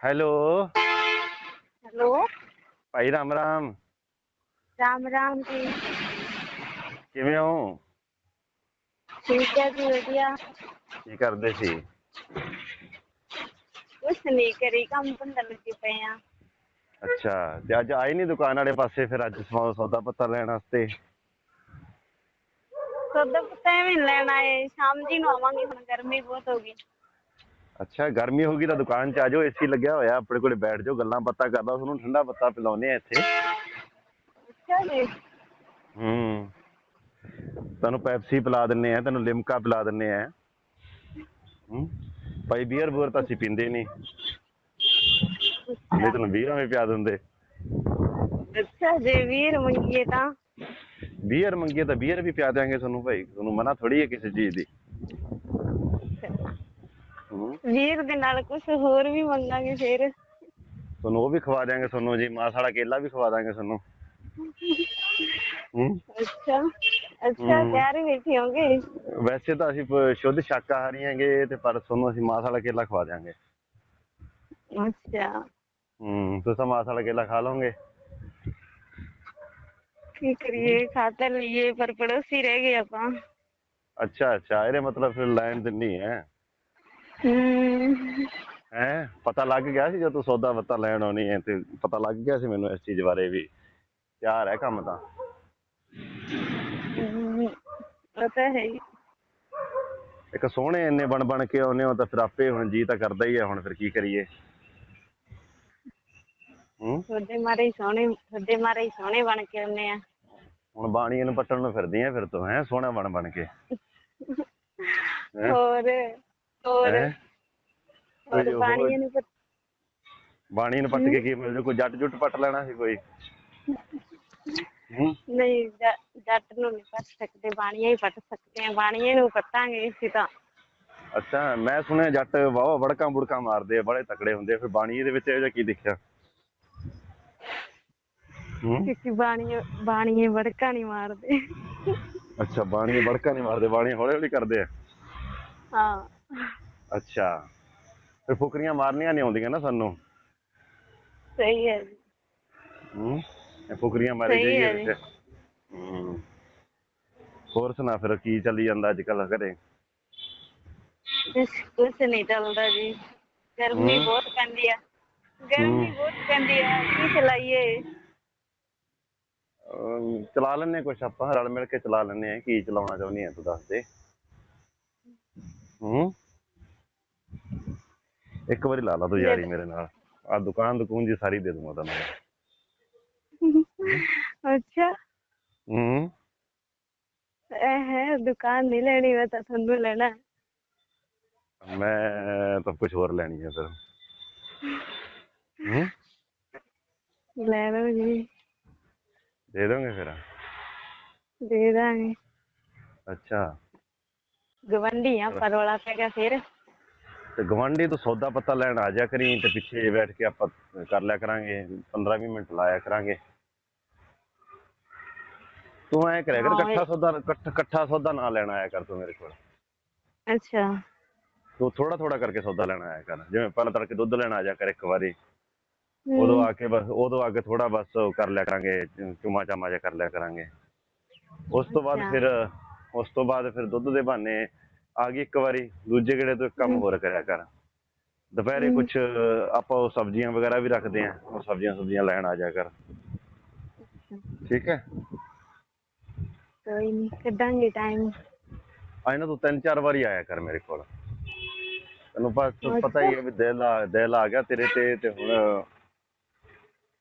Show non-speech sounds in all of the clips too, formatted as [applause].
Hello. Hello. ਭਾਈ ਰਾਮ ਰਾਮ। ਰਾਮ ਰਾਮ ਜੀ। ਕਿਵੇਂ ਹੋ? ਠੀਕ ਹੈ ਜੀ ਵਧੀਆ। ਕੀ ਕਰਦੇ ਸੀ? ਕੁਛ ਨਹੀਂ ਕਰੀ ਕੰਮ ਧੰਦਾ ਲੱਗੇ ਪਏ ਆ ਅੱਛਾ ਤੇ ਅੱਜ ਆਏ ਨਹੀਂ ਦੁਕਾਨ ਵਾਲੇ ਪਾਸੇ ਫਿਰ ਅੱਜ ਸੌ- ਸੌਦਾ ਪੱਤਾ ਲੈਣ ਵਾਸਤੇ? ਸੌਦਾ ਪਤਾ ਐਵੇਂ ਲੈਣ ਆਏ ਸ਼ਾਮ ਜੀ ਨੂੰ ਆਵਾਂਗੇ ਹੁਣ ਗਰਮੀ ਬਹੁਤ ਹੋ ਗਈ। ਅੱਛਾ ਗਰਮੀ ਹੋ ਗਈ ਤਾਂ ਦੁਕਾਨ 'ਚ ਆ ਜਾਓ ਏਸੀ ਲੱਗਿਆ ਹੋਇਆ ਆਪਣੇ ਕੋਲੇ ਬੈਠ ਜਾਓ ਗੱਲਾਂ ਬਾਤਾਂ ਕਰਦਾ ਤੁਹਾਨੂੰ ਠੰਡਾ ਪੱਤਾ ਪਿਲਾਉਂਦੇ ਆ ਇੱਥੇ। ਅੱਛਾ ਜੀ। ਹੂੰ। ਤੁਹਾਨੂੰ ਪੈਪਸੀ ਪਿਲਾ ਦਿੰਨੇ ਆ ਤੈਨੂੰ ਲਿਮਕਾ ਪਿਲਾ ਦਿੰਨੇ ਆ। ਹੂੰ। ਭਾਈ ਬੀਅਰ ਬੂਰ ਤਾਂ ਅਸੀਂ ਪੀਂਦੇ ਨਹੀਂ ਨਹੀਂ ਤੈਨੂੰ ਬੀਅਰਾਂ ਵੀ ਪਿਆ ਦਿੰਦੇ। ਅੱਛਾ ਜੀ ਵੀਰ ਮੰਗੀਏ ਤਾਂ। ਬੀਅਰ ਮੰਗੀਏ ਤਾਂ ਬੀਅਰ ਵੀ ਪਿਆ ਦਿਆਂਗੇ ਤੁਹਾਨੂੰ ਭਾਈ ਤੁਹਾਨੂੰ ਮਨਾ ਥੋੜੀ ਹੈ ਕਿਸੇ ਚੀਜ਼ ਦੀ। ਵੀਰ ਦੇ ਨਾਲ ਕੁਛ ਹੋਰ ਵੀ ਮੰਗਾਂਗੇ ਫਿਰ। ਤੁਹਾਨੂੰ ਉਹ ਵੀ ਖਵਾ ਦਿਆਂਗੇ ਤੁਹਾਨੂੰ ਜੀ ਮਾਸ ਵਾਲਾ ਕੇਲਾ ਵੀ ਖਵਾ ਦਾਂਗੇ ਤੁਹਾਨੂੰ। ਹੂੰ। ਅੱਛਾ ਅੱਛਾ ਹਮ। ਤਿਆਰ ਹੀ ਬੈਠੇ ਹੋਗੇ। ਵੈਸੇ ਤਾਂ ਅਸੀਂ ਪ- ਸ਼ੁੱਧ ਸ਼ਾਕਾਹਾਰੀ ਹੈਗੇ ਤੇ ਪਰ ਤੁਹਾਨੂੰ ਅਸੀਂ ਮਾਸ ਵਾਲਾ ਕੇਲਾ ਖਵਾ ਦਿਆਂਗੇ। ਅੱਛਾ। ਹੂੰ ਤੁਸੀਂ ਮਾਸ ਵਾਲਾ ਕੇਲਾ ਖਾ ਲਓਗੇ। ਕੀ ਕਰੀਏ ਖਾ ਤਾਂ ਲਈਏ ਪਰ ਪੜੋਸੀ ਰਹਿ ਗਏ ਆਪਾਂ। ਅੱਛਾ ਅੱਛਾ ਇਹਦੇ ਮਤਲਬ ਫਿਰ ਲੈਣ ਦਿੰਨੀ ਹੈ। ਹੂੰ ਹੈ? ਪਤਾ ਲੱਗ ਗਿਆ ਸੀ ਜਦੋਂ ਤੂੰ ਸੌਦਾ ਪੱਤਾ ਲੈਣ ਆਉਣੀ ਹੈ ਤੇ ਪਤਾ ਲੱਗ ਗਿਆ ਸੀ ਮੈਨੂੰ ਇਸ ਚੀਜ਼ ਬਾਰੇ ਵੀ। ਤਿਆਰ ਹੈ ਕੰਮ ਤਾਂ। ਹਮ, ਉਹ ਤਾਂ ਹੈ ਹੀ। ਇੱਕ ਸੋਹਣੇ ਇੰਨੇ ਬਣ ਬਣ ਕੇ ਆਉਨੇ ਹੋ ਤਾਂ ਫਿਰ ਆਪੇ ਹੁਣ ਜੀ ਤਾਂ ਕਰਦਾ ਹੀ ਹੈ ਹੁਣ ਫਿਰ ਕੀ ਕਰੀਏ? ਹੂੰ ਤੁਹਾਡੇ ਮਾਰੇ ਹੀ ਸੋਹਣੇ ਤੁਹਾਡੇ ਮਾਰੇ ਹੀ ਸੋਹਣੇ ਬਣ ਕੇ ਆਉਂਦੇ ਆ। ਹੁਣ ਬਾਣੀਏ ਨੂੰ ਪੱਟਣ ਨੂੰ ਫਿਰਦੀ ਆ ਫਿਰ ਤੋਂ ਹੈ? ਸੋਹਣਾ ਬਣ ਬਣ ਕੇ। [laughs] ਹੈਂ? ਹੋਰ? ਹੋਰ ਹੈਂ? ਹੋਰ ਕੋਈ ਹੋਰ- ਪਾਣੀ ਨੂੰ ਪਤ- ਬਾਣੀ ਨੂੰ ਪੱਟ ਕੇ ਕੀ ਮਿਲ? ਜੂ ਕੋਈ ਜੱਟ ਜੁੱਟ ਪੱਟ ਲੈਣਾ ਸੀ ਕੋਈ? ਹੂੰ? ਨਹੀਂ ਜ- ਜੱਟ ਨੂੰ ਨਹੀਂ ਪੱਟ ਸਕਦੇ ਬਾਣੀਆਂ ਹੀ ਪੱਟ ਸਕਦੇ ਆ। ਬਾਣੀਏ ਨੂੰ ਪੱਟਾਂਗੇ ਅਸੀਂ ਤਾਂ। ਅੱਛਾ ਮੈਂ ਸੁਣਿਆ ਜੱਟ ਵਾਵਾ ਵੜਕਾਂ ਬੁੜਕਾਂ ਮਾਰਦੇ ਆ ਬੜੇ ਤਕੜੇ ਹੁੰਦੇ ਆ। ਫਿਰ ਬਾਣੀ ਦੇ ਵਿੱਚ ਇਹੋ ਜਿਹਾ ਕੀ ਦੇਖਿਆ? ਹੂੰ? ਕਿਉਂਕਿ ਬਾਣੀਏ ਬਾਣੀਏ ਵੜਕਾ ਨਹੀਂ ਮਾਰਦੇ। ਅੱਛਾ ਬਾਣੀ ਵੜਕਾਂ ਨਹੀਂ ਮਾਰਦੇ ਬਾਣੀ ਹੌਲੀ ਹੌਲੀ ਕਰਦੇ ਆ। ਹਾਂ। ਅੱਛਾ। ਫਿਰ ਫੁਕਰੀਆਂ ਮਾਰਨੀਆਂ ਨਹੀਂ ਆਉਂਦੀਆਂ ਨਾ ਸਾਨੂੰ? ਸਹੀ ਹੈ ਜੀ। ਹੂੰ ਇਹ ਫੁਕਰੀਆਂ ਮਾਰੀ ਸਹੀ ਹੈ ਜਾਈਏ ਵਿੱਚ ਹੂੰ। ਹੋਰ ਸੁਣਾ ਫਿਰ ਕੀ ਚੱਲੀ ਜਾਂਦਾ ਅੱਜ ਕੱਲ ਘਰੇ? ਕੁਛ ਕੁਛ ਨਹੀਂ ਚੱਲਦਾ ਜੀ। ਗਰਮੀ ਹਮ। ਬਹੁਤ ਪੈਂਦੀ ਆ। ਗਰਮੀ ਹਮ। ਬਹੁਤ ਪੈਂਦੀ ਆ। ਕੀ ਚਲਾਈਏ? ਅਮ, ਚਲਾ ਲੈਨੇ ਕੁਛ ਆਪਾਂ। ਰਲ ਮਿਲ ਕੇ ਚਲਾ ਲੈਨੇ ਆ ਕੀ ਚਲਾਉਣਾ ਚਾਹੁੰਦੀ ਆ ਤੂੰ ਦੱਸ ਦੇ। ਹੂੰ। ਇੱਕ ਵਾਰੀ ਲਾ ਲਾ ਤੂੰ ਯਾਰੀ ਮੇਰੇ ਨਾਲ। ਆ ਦੁਕਾਨ ਦੁਕਾਨ ਜੀ ਸਾਰੀ ਦੇ ਦੂੰਗਾ ਤੈਨੂੰ ਅੱਛਾ। ਹੂੰ। ਇਹ ਦੁਕਾਨ ਨਹੀਂ ਲੈਣੀ ਮੈਂ ਤਾਂ ਤੁਹਾਨੂੰ ਲੈਣਾ। ਮੈਂ ਤਾਂ ਕੁਝ ਹੋਰ ਲੈਣੀ ਹੈ ਫਿਰ। ਹੂੰ। ਲੈ ਲਓ ਜੀ। ਦੇ ਦੋਗੇ ਫਿਰ? ਦੇ ਦਾਂਗੇ। ਅੱਛਾ। ਗਵੰਡੀ ਆ ਪਰੋਲਾ ਪੈ ਗਿਆ ਫਿਰ। ਤੇ ਗਵਾਂਢੀ ਤੋਂ ਸੌਦਾ ਪੱਤਾ ਲੈਣ ਆ ਜਾ ਕਰੀ ਤੇ ਪਿੱਛੇ ਬੈਠ ਕੇ ਆਪਾਂ ਕਰ ਲਿਆ ਕਰਾਂਗੇ 15 20 ਮਿੰਟ ਲਾਇਆ ਕਰਾਂਗੇ। ਤੂੰ ਐ ਕਰਿਆ ਕਰ ਇਕੱਠਾ ਸੌਦਾ ਇਕੱਠਾ ਇਕੱਠਾ ਸੌਦਾ ਨਾ ਲੈਣ ਆਇਆ ਕਰ ਤੂੰ ਮੇਰੇ ਕੋਲ। ਅੱਛਾ। ਤੂੰ ਥੋੜਾ ਥੋੜਾ ਕਰਕੇ ਸੌਦਾ ਲੈਣ ਆਇਆ ਕਰ। ਜਿਵੇਂ ਪਹਿਲਾਂ ਤੜਕੇ ਦੁੱਧ ਲੈਣ ਆ ਜਾ ਕਰ ਇੱਕ ਵਾਰੀ। ਹਮ, ਉਦੋਂ ਆ ਕੇ ਬਸ ਉਦੋਂ ਆ ਕੇ ਥੋੜਾ ਬਸ ਉਹ ਕਰ ਲਿਆ ਕਰਾਂਗੇ ਚੁਮਾ ਚਾਮਾ ਜਿਹਾ ਕਰ ਲਿਆ ਕਰਾਂਗੇ। ਉਸ ਤੋਂ ਬਾਅਦ ਅੱਛਾ। ਫਿਰ ਉਸ ਤੋਂ ਬਾਅਦ ਫਿਰ ਦੁੱਧ ਦੇ ਬਹਾਨੇ ਆ ਗਈ ਇੱਕ ਵਾਰੀ ਦੂਜੇ ਗੇੜੇ ਤੋਂ ਇੱਕ ਕੰਮ। ਹੋਰ ਕਰਿਆ ਕਰ। ਦੁਪਹਿਰੇ। ਕੁਝ ਆਪਾਂ ਉਹ ਸਬਜ਼ੀਆਂ ਵਗੈਰਾ ਵੀ ਰੱਖਦੇ ਆ ਉਹ ਸਬਜ਼ੀਆਂ ਸਬਜ਼ੀਆਂ ਲੈਣ ਆ ਜਾ ਕਰ। ਠੀਕ ਹੈ? ਕੋਈ ਨਹੀਂ ਕੱਢਾਂਗੇ ਟਾਈਮ ਆਏ ਨਾ ਤੂੰ ਤਿੰਨ ਚਾਰ ਵਾਰੀ ਆਇਆ ਕਰ ਮੇਰੇ ਕੋਲ। ਤੈਨੂੰ ਪਤਾ ਹੀ ਹੈ ਵੀ ਦਿਲ ਆ ਦਿਲ ਆ ਗਿਆ ਤੇਰੇ ਤੇ ਤੇ ਹੁਣ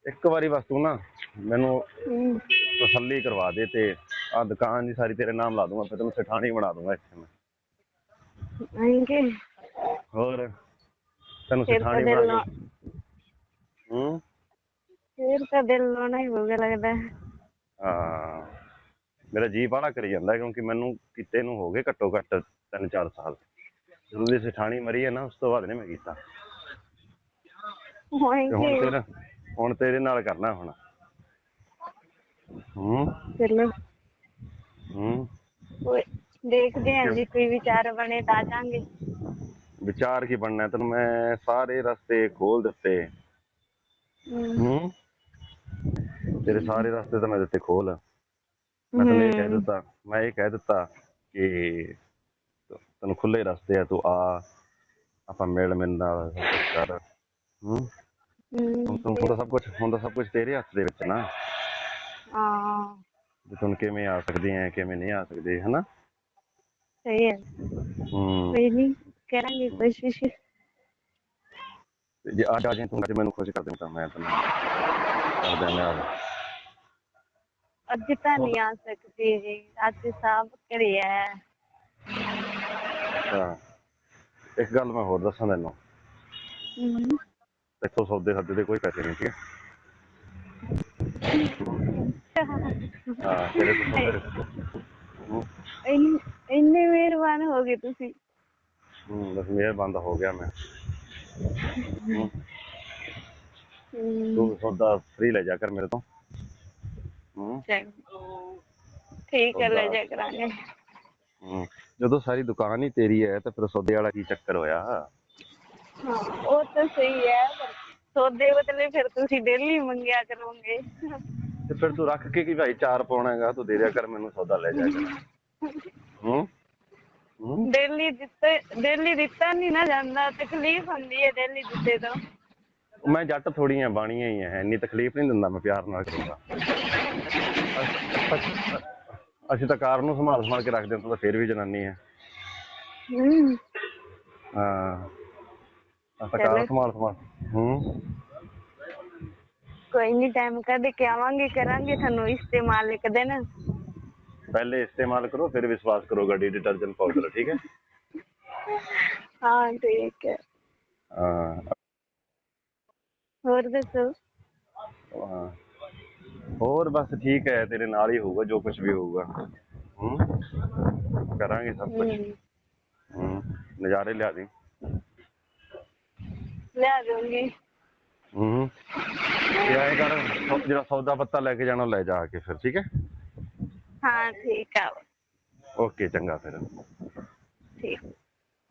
ਇੱਕ ਵਾਰੀ ਬਸ ਤੂੰ ਨਾ ਮੈਨੂੰ ਤਸੱਲੀ ਕਰਵਾ ਦੇ ਤੇ ਆ ਦੁਕਾਨ ਦੀ ਸਾਰੀ ਤੇਰੇ ਨਾਮ ਲਾ ਦੂੰਗਾ ਫਿਰ ਤੈਨੂੰ ਸਠਾਣੀ ਬਣਾ ਦੂੰਗਾ ਇੱਥੇ ਮੈਂ। ਆਏਂਗੇ ਹੋਰ? ਤੈਨੂੰ ਸਠਾਣੀ ਬਣਾ ਕੇ ਹੂੰ? ਫਿਰ ਤਾਂ ਦਿਲ ਲਾਉਣਾ ਹੀ ਹੋਊਗਾ ਲੱਗਦਾ। ਹਾਂ। ਮੇਰਾ ਜੀ ਬਾਹਲਾ ਕਰੀ ਜਾਂਦਾ ਕਿਉਂਕਿ ਮੈਨੂੰ ਕਿਤੇ ਨੂੰ ਹੋ ਗਏ ਘੱਟੋ ਘੱਟ 3-4 ਸਾਲ। ਜਦੋਂ ਦੀ ਸਠਾਣੀ ਮਰੀ ਹੈ ਨਾ ਉਸ ਤੋਂ ਬਾਅਦ ਨਹੀਂ ਮੈਂ ਕੀਤਾ। ਹੋਏਂਗੇ। ਹੁਣ ਤੇਰੇ ਨਾਲ ਕਰਨਾ ਹੁਣ। ਹੂੰ। ਚਲੋ ਹੂੰ। ਕੋਈ- ਦੇਖਦੇ ਆਂ ਜੀ ਕੋਈ ਵਿਚਾਰ ਬਣੇ ਤਾਂ ਜਾਾਂਗੇ। ਵਿਚਾਰ ਕੀ ਬਣਨਾ? ਤੈਨੂੰ ਮੈਂ ਸਾਰੇ ਰਸਤੇ ਖੋਲ ਦਿੱਤੇ। ਹੂੰ। ਤੇਰੇ ਸਾਰੇ ਰਸਤੇ ਤਾਂ ਮੈਂ ਦਿੱਤੇ ਖੋਲ ਮੈਂ ਤੈਨੂੰ ਇਹ ਕਹਿ ਦਿੱਤਾ ਮੈਂ ਇਹ ਕਹਿ ਦਿੱਤਾ ਕਿ ਤੈਨੂੰ ਖੁੱਲੇ ਰਸਤੇ ਆ ਤੂੰ ਆ। ਆਪਾਂ ਮਿਲ ਸਭ ਕੁਛ ਕਰ। ਹੂੰ। ਹੁਣ ਤੂੰ ਹੁਣ ਤਾਂ ਸਭ ਕੁਝ ਹੁਣ ਤਾਂ ਸਭ ਕੁਝ ਤੇਰੇ ਹੱਥ ਦੇ ਵਿੱਚ ਨਾ। ਹਾਂ। ਵੀ ਤੂੰ ਕਿਵੇਂ ਆ ਸਕਦੇ ਆ ਕਿਵੇਂ ਨਹੀਂ ਆ ਸਕਦੇ ਹਨਾ? ਸਹੀ ਹੈ ਹੂੰ। ਕੋਈ ਨਹੀਂ ਕਰਾਂਗੇ ਕੋਸ਼ਿਸ਼। ਜੇ ਅੱਜ ਆ ਜਾਏ ਤੂੰ ਅੱਜ ਮੈਨੂੰ ਖੁਸ਼ ਕਰ ਦੇ ਤਾਂ ਮੈਂ ਤੈਨੂੰ ਕਰ ਦਿਆਂ ਅੱਜ। ਤਾਂ ਨਹੀਂ ਆ ਸਕਦੀ ਜੀ ਅੱਜ ਸਭ ਘਰੇ ਹੈ ਹਾਂ ਇੱਕ ਗੱਲ ਮੈਂ ਹੋਰ ਦੱਸਾਂ ਤੈਨੂੰ। ਹਮ, ਦੇਖੋ ਸੌਦੇ ਸੱਦੇ ਦੇ ਕੋਈ ਪੈਸੇ ਨਹੀਂ ਠੀਕ ਹੈ ਤੇਰੇ ਤੋਂ ਇੰਨ- ਇੰਨੇ ਮਿਹਰਬਾਨ ਹੋ ਗਏ ਤੁਸੀਂ। ਹੂੰ ਬਸ ਮੇਰ ਬੰਦ ਹੋ ਗਿਆ ਮੈਂ। ਹੂੰ, ਹਮ, ਤੂੰ ਸੌਦਾ ਫ੍ਰੀ ਲੈ ਜਾ ਕਰ ਮੇਰੇ ਤੋਂ। ਹੂੰ। ਚੰਗਾ। ਠੀਕ ਹੈ ਲੈ ਜਾ ਕਰਾਂਗੇ। ਹੂੰ। ਜਦੋਂ ਸਾਰੀ ਦੁਕਾਨ ਹੀ ਤੇਰੀ ਹੈ ਤਾਂ ਫਿਰ ਸੌਦੇ ਵਾਲਾ ਕੀ ਚੱਕਰ ਹੋਇਆ? ਹਾਂ ਉਹ ਤਾਂ ਸਹੀ ਹੈ ਪਰ ਸੌਦੇ ਬਦਲੇ ਫਿਰ ਤੁਸੀਂ ਡੇਲੀ ਮੰਗਿਆ ਕਰੋਗੇ। ਤੇ ਫਿਰ ਤੂੰ ਰੱਖ ਕੇ ਕੀ ਭਾਈ ਚਾਰ ਪਾਉਣਾ ਹੈਗਾ ਤੂੰ ਦੇ ਦਿਆ ਕਰ ਮੈਨੂੰ ਸੌਦਾ ਲੈ ਜਾ ਕਰ। ਹੂੰ? ਹੂੰ? ਡੇਲੀ ਦਿੱਤੇ ਡੇਲੀ ਦਿੱਤਾ ਨਹੀਂ ਨਾ ਜਾਂਦਾ ਤਕਲੀਫ ਹੁੰਦੀ ਹੈ ਡੇਲੀ ਦਿੱਤੇ ਤੋਂ। ਮੈਂ ਜੱਟ ਥੋੜੀ ਆ ਬਾਣੀਆਂ ਹੀ ਆ ਇੰਨੀ ਤਕਲੀਫ ਨਹੀਂ ਦਿੰਦਾ ਮੈਂ ਪਿਆਰ ਨਾਲ ਕਰੂੰਗਾ। ਅਸੀਂ ਤਾਂ ਕਾਰ ਨੂੰ ਸੰਭਾਲ ਸੰਭਾਲ ਕੇ ਰੱਖਦੇ ਹਾਂ ਤੂੰ ਤਾਂ ਫਿਰ ਵੀ ਜਨਾਨੀ ਹੈ। ਹਮ ਹਾਂ। ਅਸੀਂ ਤਾਂ ਕਾਰ ਸੰਭਾਲ ਸੰਭਾਲ ਹੂੰ। ਕੋਈ ਨਹੀਂ ਟਾਈਮ ਕੱਢ ਕੇ ਆਵਾਂਗੇ ਕਰਾਂਗੇ ਤੁਹਾਨੂੰ ਇਸਤੇਮਾਲ ਇੱਕ ਦਿਨ। ਪਹਿਲੇ ਇਸਤੇਮਾਲ ਕਰੋ ਫਿਰ ਵਿਸ਼ਵਾਸ ਕਰੋ ਗੱਡੀ ਡਿਟਰਜੈਂਟ ਪਾਊਡਰ ਠੀਕ ਹੈ? ਹਾਂ ਠੀਕ ਹੈ। ਹਾਂ। ਹੋਰ ਦੱਸੋ? ਹਾਂ। ਹੋਰ ਬਸ ਠੀਕ ਹੈ ਤੇਰੇ ਨਾਲ ਹੀ ਹੋਊਗਾ ਜੋ ਕੁਝ ਵੀ ਹੋਊਗਾ। ਹੂੰ। ਕਰਾਂਗੇ ਸਭ ਕੁਝ ਹੂੰ। ਨਜ਼ਾਰੇ ਲਿਆ ਦੀ। ਲਿਆ ਦੂੰਗੀ ਹੂੰ। ਤੇ ਐਂ ਕਰ ਸੌ- ਜਿਹੜਾ ਸੌਦਾ ਪੱਤਾ ਲੈ ਕੇ ਜਾਣਾ ਲੈ ਜਾ ਕੇ ਫਿਰ ਠੀਕ ਹੈ? ਹਾਂ ਠੀਕ ਆ। ਓਕੇ ਚੰਗਾ ਫਿਰ। ਠੀਕ।